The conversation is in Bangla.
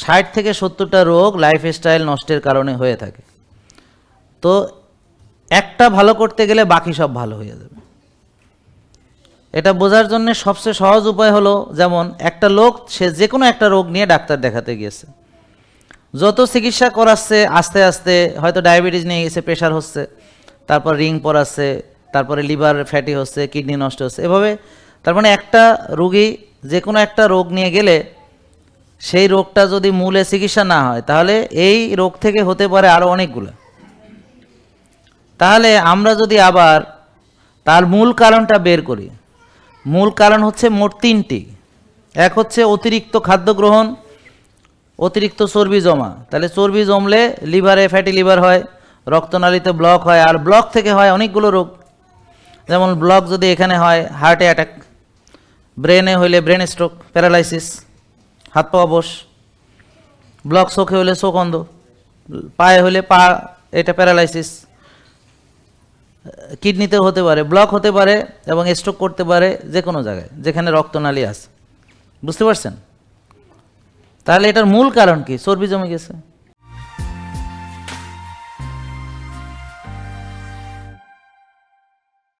ষাট থেকে সত্তরটা রোগ লাইফস্টাইল নষ্টের কারণে হয়ে থাকে। তো একটা ভালো করতে গেলে বাকি সব ভালো হয়ে যাবে। এটা বোঝার জন্য সবচেয়ে সহজ উপায় হলো, যেমন একটা লোক, সে যে কোনো একটা রোগ নিয়ে ডাক্তার দেখাতে গিয়েছে। যত চিকিৎসা করাচ্ছে, আস্তে আস্তে হয়তো ডায়াবেটিস নিয়ে গেছে প্রেশার হচ্ছে, তারপর রিং পড়াচ্ছে তারপরে লিভার ফ্যাটি হচ্ছে কিডনি নষ্ট হচ্ছে, এভাবে তার মানে একটা রুগী যে কোনো একটা রোগ নিয়ে গেলে সেই রোগটা যদি মূলে চিকিৎসা না হয়, তাহলে এই রোগ থেকে হতে পারে আরও অনেকগুলো। তাহলে আমরা যদি আবার তার মূল কারণটা বের করি, মূল কারণ হচ্ছে মোট তিনটি। এক হচ্ছে অতিরিক্ত খাদ্য গ্রহণ, অতিরিক্ত চর্বি জমা। তাহলে চর্বি জমলে লিভারে ফ্যাটি লিভার হয়, রক্তনালীতে ব্লক হয়, আর ব্লক থেকে হয় অনেকগুলো রোগ। যেমন ব্লক যদি এখানে হয়, হার্টে অ্যাটাক, ব্রেনে হইলে ব্রেন স্ট্রোক, প্যারালাইসিস। হাত পা অবশ ব্লক চোখে হলে চোখ অন্ধ। পায়ে হলে পা, এটা প্যারালাইসিস কিডনিতেও হতে পারে ব্লক হতে পারে এবং স্ট্রোক করতে পারে যে কোনো জায়গায়, যেখানে রক্তনালী আছে। বুঝতে পারছেন? তাহলে এটার মূল কারণ কি? চর্বি জমে গেছে।